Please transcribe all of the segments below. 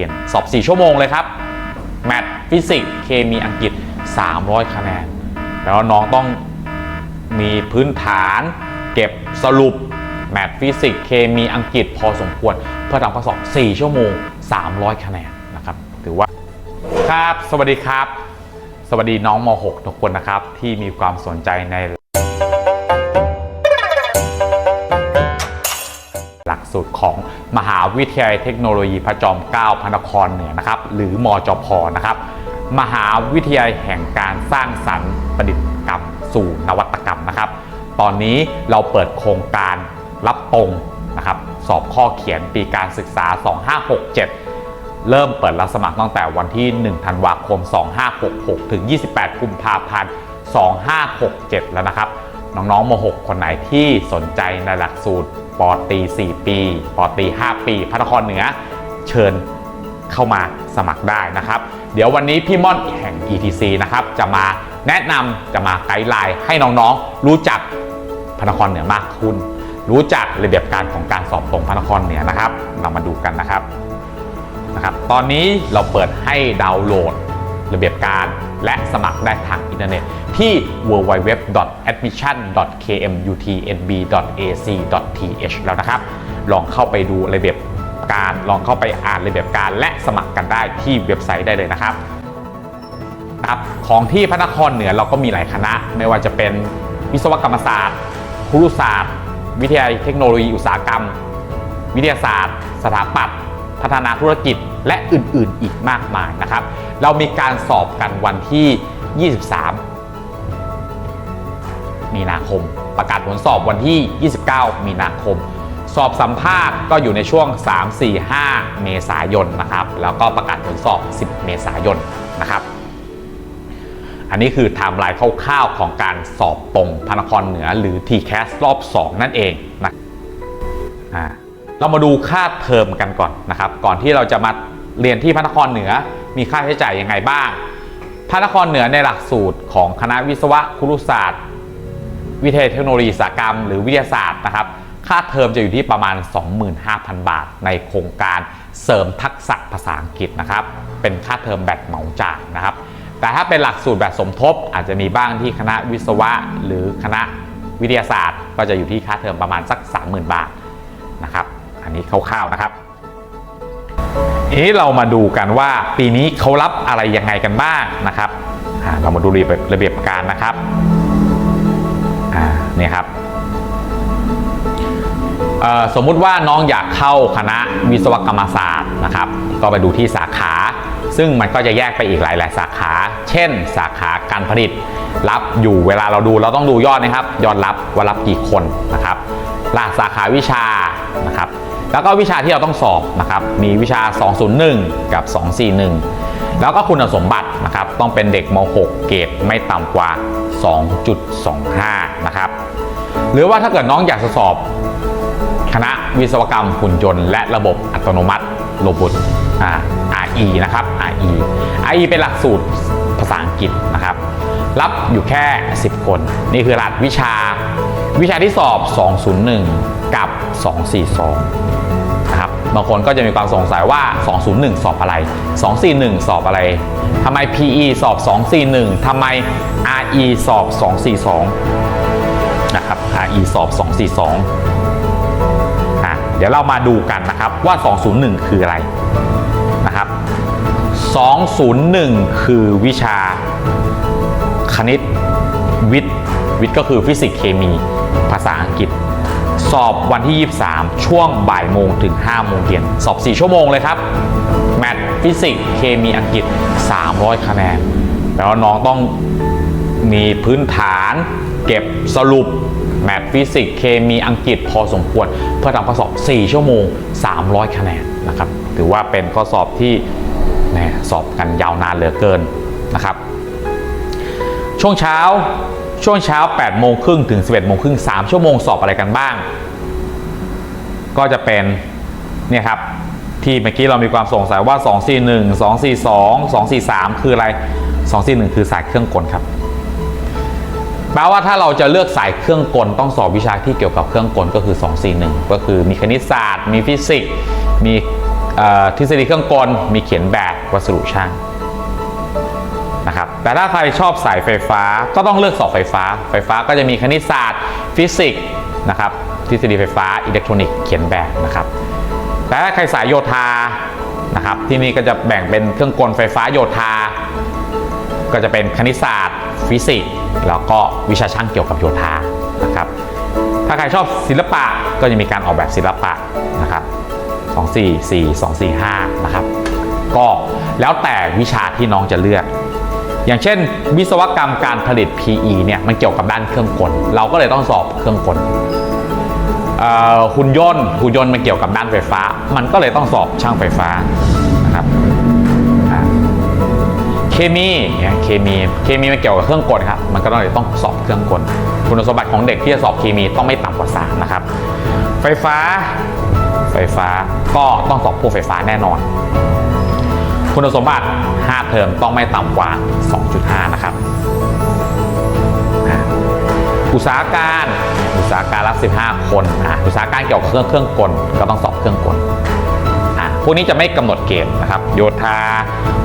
ย็นสอบ 4 ชั่วโมงเลยครับ แมทฟิสิกส์เคมีอังกฤษ 300 คะแนน แล้วน้องต้องมีพื้นฐานเก็บสรุป แมทฟิสิกส์เคมีอังกฤษพอสมควร เพื่อทำข้อสอบ 4 ชั่วโมง 300 คะแนนนะครับ ถือว่า ครับ สวัสดีครับ สวัสดีน้องม .6 ทุกคนนะครับ ที่มีความสนใจใน สูตรของมหาวิทยาลัยเทคโนโลยีพระจอมเกล้าพระนครเหนือนะครับ หรือมจพนะครับ มหาวิทยาลัยแห่งการสร้างสรรค์ประดิษฐกรรมสู่นวัตกรรมนะครับ ตอนนี้เราเปิดโครงการรับตรงนะครับ สอบข้อเขียนปีการศึกษา 2567เริ่มเปิดรับสมัครตั้งแต่วันที่ 1 ธันวาคม 2566 ถึง 28 กุมภาพันธ์ 2567 แล้วนะครับ น้องๆม .6 คนไหนที่สนใจในหลักสูตร ปอตี 4 ปี ปอตี 5 ปี พระนครเหนือเชิญเข้ามาสมัครได้นะครับ เดี๋ยววันนี้พี่ม่อนแห่ง ETC นะครับจะมาแนะนำจะมาไกด์ไลน์ให้น้องๆ รู้จักพระนครเหนือมากขึ้น รู้จักระเบียบการของการสอบตรงพระนครเหนือนะครับ เรามาดูกันนะครับนะครับ ตอนนี้เราเปิดให้ดาวน์โหลด ระเบียบการ และสมัครได้ทางอินเทอร์เน็ต ที่ www.admission.kmutnb.ac.th แล้วนะครับ ลองเข้าไปดูระเบียบการลองเข้าไปอ่านระเบียบการ และสมัครกันได้ที่เว็บไซต์ได้เลยนะครับครับของที่พระนครเหนือเราก็มีหลายคณะ ไม่ว่าจะเป็นวิศวกรรมศาสตร์ครุศาสตร์ วิทยาเทคโนโลยีอุตสาหกรรม วิทยาศาสตร์ สถาปัตย์ พัฒนาธุรกิจและอื่นๆ อีกมากมายนะครับ เรามีการสอบกันวันที่ 23 มีนาคม ประกาศผลสอบวันที่ 29 มีนาคม สอบสัมภาษณ์ก็อยู่ในช่วง 3 4 5 เมษายนนะครับ แล้วก็ประกาศผลสอบ 10 เมษายนนะครับอันนี้คือไทม์ไลน์คร่าวๆของการสอบตรงพระนครเหนือหรือ TCAS รอบ 2 นั่นเองนะอ่า เรามาดูค่าเทอมกันก่อนนะครับ ก่อนที่เราจะมาเรียนที่พระนครเหนือมีค่าใช้จ่ายยังไงบ้าง พระนครเหนือในหลักสูตรของคณะวิศวะครุศาสตร์ วิทยาเทคโนโลยีสากรรม หรือวิทยาศาสตร์นะครับ ค่าเทอมจะอยู่ที่ประมาณ 25,000 บาท ในโครงการเสริมทักษะภาษาอังกฤษนะครับ เป็นค่าเทอมแบบเหมาจ่ายนะครับ แต่ถ้าเป็นหลักสูตรแบบสมทบอาจจะมีบ้างที่คณะวิศวะหรือคณะวิทยาศาสตร์ ก็จะอยู่ที่ค่าเทอมประมาณสัก 30,000 บาทนะครับ อันนี้คร่าวๆนะครับทีนี้เรามาดูกันว่าปีนี้เขารับอะไรยังไงกันบ้างนะครับเรามาดูระเบียบระเบียบการนะครับอ่านี่ครับเอ่อสมมุติว่าน้องอยากเข้าคณะวิศวกรรมศาสตร์นะครับ ก็ไปดูที่สาขา ซึ่งมันก็จะแยกไปอีกหลายๆสาขา เช่น สาขาการผลิต รับอยู่เวลาเราดูเราต้องดูยอดนะครับ ยอดรับว่ารับกี่คนนะครับหลาสาขาวิชานะครับ แล้วก็วิชาที่เราต้องสอบนะครับมีวิชา 201 กับ 241 แล้วก็คุณสมบัตินะครับต้องเป็นเด็กม .6 เกรดไม่ต่ำกว่า 2.25 นะครับหรือว่าถ้าเกิดน้องอยากจะสอบ คณะวิศวกรรมหุ่นยนต์และระบบอัตโนมัติโรบอทอ่า RE นะครับ RE RE เป็นหลักสูตรภาษาอังกฤษนะครับ รับอยู่แค่ 10 คน นี่คือรหัสวิชาวิชาที่สอบ 201 กับ 242นะครับบางคนก็จะมีความสงสัยว่า 201 สอบอะไร 241 สอบอะไรทำไม PE สอบ 241ทำไม RE สอบ 242นะครับ RE สอบ 242อะเดี๋ยวเรามาดูกันนะครับว่า 201 คืออะไรนะครับ 201 คือวิชาคณิตวิทย์วิทย์ก็คือฟิสิกส์เคมี ภาษาอังกฤษ สอบวันที่ 23 ช่วงบ่ายโมงถึง5โมงเย็นสอบ 4 ชั่วโมงเลยครับ แมทฟิสิกส์เคมีอังกฤษ 300 คะแนนแปล้วน้องต้องมีพื้นฐานเก็บสรุปแมทฟิสิกส์เคมีอังกฤษพอสมควร เพื่อทำข้อสอบ 4 ชั่วโมง 300 คะแนนนะครับถือว่าเป็นข้อสอบที่สอบกันยาวนานเหลือเกินนะครับ ช่วงเช้า ช่วงเช้า8โมงครึ่งถึง 11โมงครึ่ง3ชั่วโมงสอบอะไรกันบ้าง ก็จะเป็นเนี่ยครับที่เมื่อกี้เรามีความสงสัยว่า 241 242 243 คืออะไร 241 คือสายเครื่องกลครับแปลว่าถ้าเราจะเลือกสายเครื่องกลต้องสอบวิชาที่เกี่ยวกับเครื่องกลก็คือ 241 ก็คือมีคณิตศาสตร์ มีฟิสิกส์มีทฤษฎีเครื่องกล มีเขียนแบบวัสดุช่าง แต่ถ้าใครชอบสายไฟฟ้าก็ต้องเลือกสอบไฟฟ้า ไฟฟ้าก็จะมีคณิตศาสตร์ ฟิสิกส์นะครับทฤษฎีไฟฟ้าอิเล็กทรอนิกส์เขียนแบบนะครับแต่ถ้าใครสายโยธานะครับที่นี่ก็จะแบ่งเป็นเครื่องกลไฟฟ้าโยธา ก็จะเป็นคณิตศาสตร์ ฟิสิกส์แล้วก็วิชาช่างเกี่ยวกับโยธานะครับถ้าใครชอบศิลปะก็จะมีการออกแบบศิลปะนะครับ2 4 4 2 4 5นะครับก็แล้วแต่วิชาที่น้องจะเลือก อย่างเช่น วิศวกรรมการผลิต PE เนี่ยมันเกี่ยวกับด้านเครื่องกล เราก็เลยต้องสอบเครื่องกลหุ่นยนต์หุ่นยนต์มันเกี่ยวกับด้านไฟฟ้า มันก็เลยต้องสอบช่างไฟฟ้านะครับเคมีเนี่ยเคมีเคมีมันเกี่ยวกับเครื่องกลครับมันก็ต้องเลยต้องสอบเครื่องกล คุณสมบัติของเด็กที่จะสอบเคมีต้องไม่ต่ำกว่าสามนะครับไฟฟ้า ไฟฟ้าก็ต้องสอบพวกไฟฟ้าแน่นอน คุณสมบัติ 5 เทอมต้องไม่ต่ำกว่า 2.5 นะครับ อุตสาหการ อุตสาหการรับ 15 คนอะอุตสาหการเกี่ยวกับเครื่องเครื่องกลก็ต้องสอบเครื่องกลอะพวกนี้จะไม่กำหนดเกณฑ์นะครับ โยธา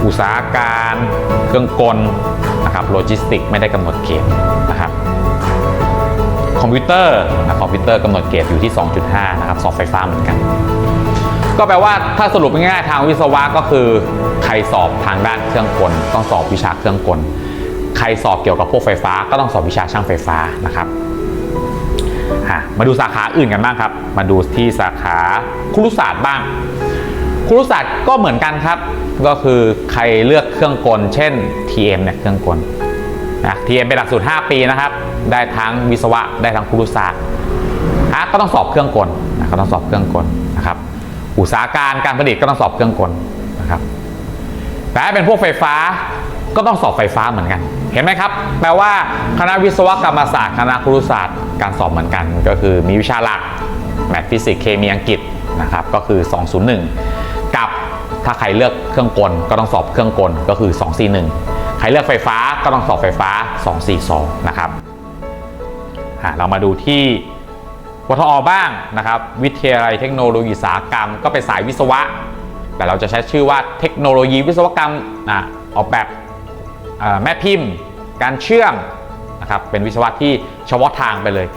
อุตสาหการ เครื่องกลนะครับโลจิสติกไม่ได้กำหนดเกณฑ์นะครับคอมพิวเตอร์นะคอมพิวเตอร์กำหนดเกรดอยู่ที่ 2.5 นะครับ สอบไฟฟ้าเหมือนกัน ก็แปลว่าถ้าสรุปง่ายๆทางวิศวะก็คือใครสอบทางด้านเครื่องกลต้องสอบวิชาเครื่องกล ใครสอบเกี่ยวกับพวกไฟฟ้า ก็ต้องสอบวิชาช่างไฟฟ้านะครับมาดูสาขาอื่นกันบ้างครับ มาดูที่สาขาครุศาสตร์บ้างครุศาสตร์ก็เหมือนกันครับ ก็คือใครเลือกเครื่องกล เช่น TM เนี่ยเครื่องกลนะ TM เป็นหลักสูตร 5 ปีนะครับ ได้ทั้งวิศวะได้ทั้งครุศาสตร์ก็ต้องสอบเครื่องกลนะก็ต้องสอบเครื่องกลนะครับ อุตสาหการการผลิตก็ต้องสอบเครื่องกลนะครับแต่เป็นพวกไฟฟ้าก็ต้องสอบไฟฟ้าเหมือนกัน เห็นไหมครับ แปลว่าคณะวิศวกรรมศาสตร์ คณะครุศาสตร์ การสอบเหมือนกัน ก็คือมีวิชาหลักแมทฟิสิกส์เคมีอังกฤษนะครับ ก็คือ 201 กับถ้าใครเลือกเครื่องกลก็ต้องสอบเครื่องกลก็คือ 241 ใครเลือกไฟฟ้าก็ต้องสอบไฟฟ้า 242 นะครับอะเรามาดูที่ วทอบ้างนะครับ วิทยาลัยเทคโนโลยีสาหกรรม ก็เป็นสายวิศวะ แต่เราจะใช้ชื่อว่าเทคโนโลยีวิศวกรรมอะออกแบบแม่พิมพ์ การเชื่อมนะครับเป็นวิศวะที่เฉพาะทางไปเลย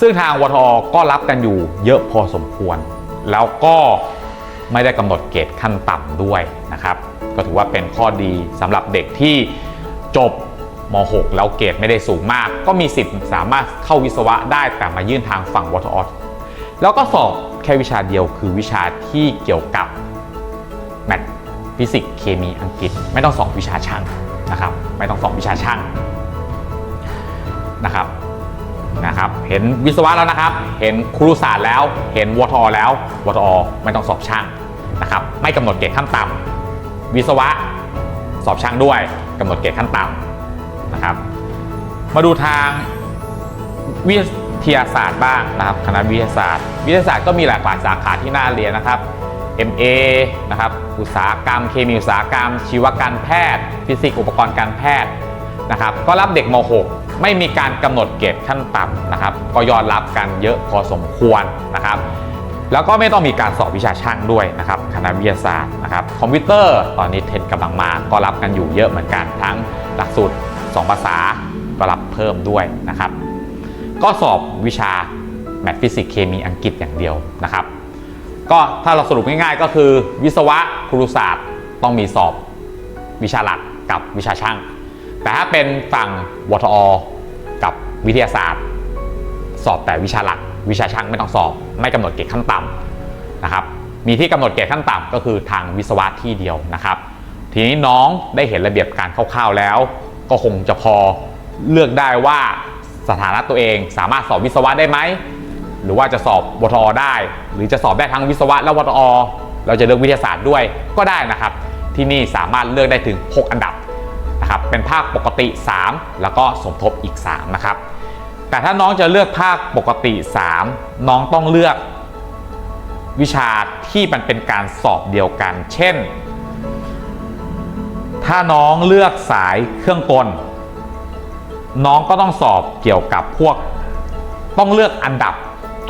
ซึ่งทางวทอก็รับกันอยู่เยอะพอสมควร แล้วก็ไม่ได้กำหนดเกรดขั้นต่ำด้วยนะครับ ก็ถือว่าเป็นข้อดีสำหรับเด็กที่จบ ม .6 แล้วเกรดไม่ได้สูงมาก ก็มีสิทธิ์สามารถเข้าวิศวะได้แต่มายื่นทางฝั่งวทอแล้วก็สอบแค่วิชาเดียวคือวิชาที่เกี่ยวกับแมทฟิสิกส์เคมีอังกฤษ ไม่ต้องสอบวิชาช่างนะครับ ไม่ต้องสอบวิชาช่างนะครับนะครับ เห็นวิศวะแล้วนะครับ เห็นครุศาสตร์แล้ว เห็นวทอแล้ววทอไม่ต้องสอบช่างนะครับ ไม่กำหนดเกรดขั้นต่ำวิศวะสอบช่างด้วยกำหนดเกรดขั้นต่ำ นะครับ มาดูทางวิทยาศาสตร์บ้างนะครับคณะวิทยาศาสตร์ วิทยาศาสตร์ก็มีหลากหลายสาขาที่น่าเรียนนะครับ MA นะครับอุตสาหกรรม เคมีอุตสาหกรรม ชีวการแพทย์ ฟิสิกส์อุปกรณ์การแพทย์นะครับ ก็รับเด็กม .6 ไม่มีการกำหนดเกรดขั้นต่ำนะครับ ก็ยอดรับกันเยอะพอสมควรนะครับ แล้วก็ไม่ต้องมีการสอบวิชาช่างด้วยนะครับคณะวิทยาศาสตร์นะครับ คอมพิวเตอร์ตอนนี้เทรนด์กำลังมาก็รับกันอยู่เยอะเหมือนกันทั้งหลักสูตร 2 ภาษาก็รับเพิ่มด้วยนะครับ ก็สอบวิชาแมทฟิสิกส์เคมีอังกฤษอย่างเดียวนะครับ ก็ถ้าเราสรุปง่ายๆ ก็คือ วิศวะครุศาสตร์ต้องมีสอบวิชาหลักกับวิชาช่าง แต่ถ้าเป็นฝั่งวทอ กับวิทยาศาสตร์ สอบแต่วิชาหลัก วิชาช่างไม่ต้องสอบ ไม่กำหนดเกรดขั้นต่ำนะครับ มีที่กำหนดเกรดขั้นต่ำก็คือทางวิศวะที่เดียวนะครับ ทีนี้น้องได้เห็นระเบียบการคร่าวๆแล้ว ก็คงจะพอเลือกได้ว่าสถานะตัวเองสามารถสอบวิศวะได้ไหม หรือว่าจะสอบวทอได้ หรือจะสอบได้ทั้งวิศวะและวทอเราจะเลือกวิทยาศาสตร์ด้วยก็ได้นะครับ ที่นี่สามารถเลือกได้ถึง 6 อันดับนะครับเป็นภาคปกติ 3 แล้วก็สมทบอีก 3 นะครับ แต่ถ้าน้องจะเลือกภาคปกติ 3 น้องต้องเลือกวิชาที่มันเป็นการสอบเดียวกัน เช่น ถ้าน้องเลือกสายเครื่องกล น้องก็ต้องสอบเกี่ยวกับพวก ต้องเลือกอันดับ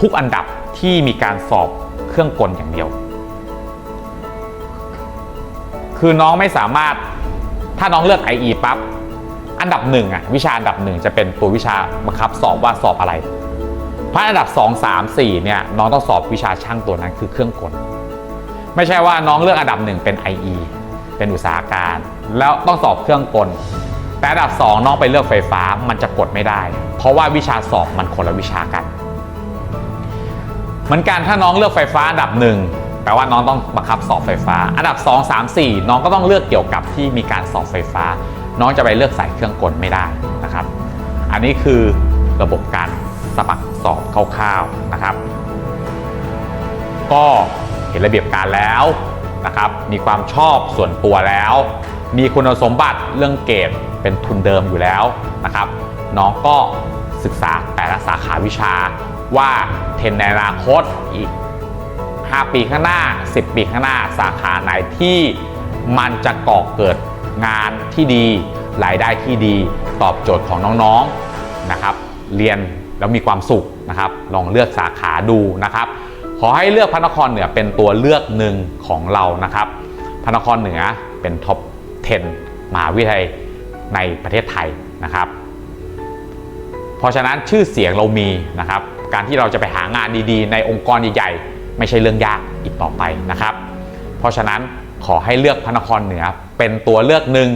ทุกอันดับที่มีการสอบเครื่องกลอย่างเดียว คือน้องไม่สามารถถ้าน้องเลือก IE ปั๊บอันดับหนึ่งอะวิชาอันดับหนึ่งจะเป็นตัววิชาบังคับสอบว่าสอบอะไรพราะอันดับ 2 3 4 เนี่ยน้องต้องสอบวิชาช่างตัวนั้นคือเครื่องกล ไม่ใช่ว่าน้องเลือกอันดับหนึ่งเป็น IE เป็นอุตสาหการ แล้วต้องสอบเครื่องกล แต่อันดับ 2 น้องไปเลือกไฟฟ้ามันจะกดไม่ได้ เพราะว่าวิชาสอบมันคนละวิชากันเหมือนกันถ้าน้องเลือกไฟฟ้าอันดับหนึ่งแปลว่าน้องต้องบังคับสอบไฟฟ้า อันดับ 2 3 4 น้องก็ต้องเลือกเกี่ยวกับที่มีการสอบไฟฟ้า น้องจะไปเลือกสายเครื่องกลไม่ได้นะครับ อันนี้คือระบบการสมัครสอบคร่าวๆนะครับ ก็เห็นระเบียบการแล้ว นะครับ มีความชอบส่วนตัวแล้ว มีคุณสมบัติเรื่องเกรดเป็นทุนเดิมอยู่แล้วนะครับ น้องก็ศึกษาแต่ละสาขาวิชาว่าเทรนด์ในอนาคตอีก 5 ปีข้างหน้า 10 ปีข้างหน้าสาขาไหนที่มันจะก่อเกิดงานที่ดีรายได้ที่ดีตอบโจทย์ของน้องๆนะครับ เรียนแล้วมีความสุขนะครับ ลองเลือกสาขาดูนะครับ อให้เลือกพระนครเหนือเป็นตัวเลือกหนึ่งของเรานะครับ พระนครเหนือเป็นท็อป 10มหาวิทยาลัยในประเทศไทยนะครับ เพราะฉะนั้นชื่อเสียงเรามีนะครับ การที่เราจะไปหางานดีๆ ในองค์กรใหญ่ๆ ไม่ใช่เรื่องยากอีกต่อไปนะครับ เพราะฉะนั้นขอให้เลือกพระนครเหนือเป็นตัวเลือกหนึ่ง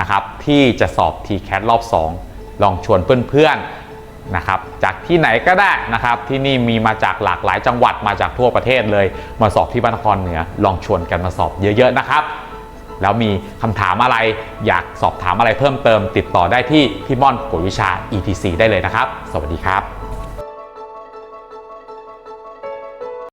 นะครับที่จะสอบ TCAT รอบ 2 ลองชวนเพื่อนๆ นะครับจากที่ไหนก็ได้นะครับ ที่นี่มีมาจากหลากหลายจังหวัดมาจากทั่วประเทศเลย มาสอบที่บ้านครเหนือ ลองชวนกันมาสอบเยอะๆนะครับแล้วมีคำถามอะไรอยากสอบถามอะไรเพิ่มเติม ติดต่อได้ที่พี่ม่อนกฎวิชา ETC ได้เลยนะครับ สวัสดีครับ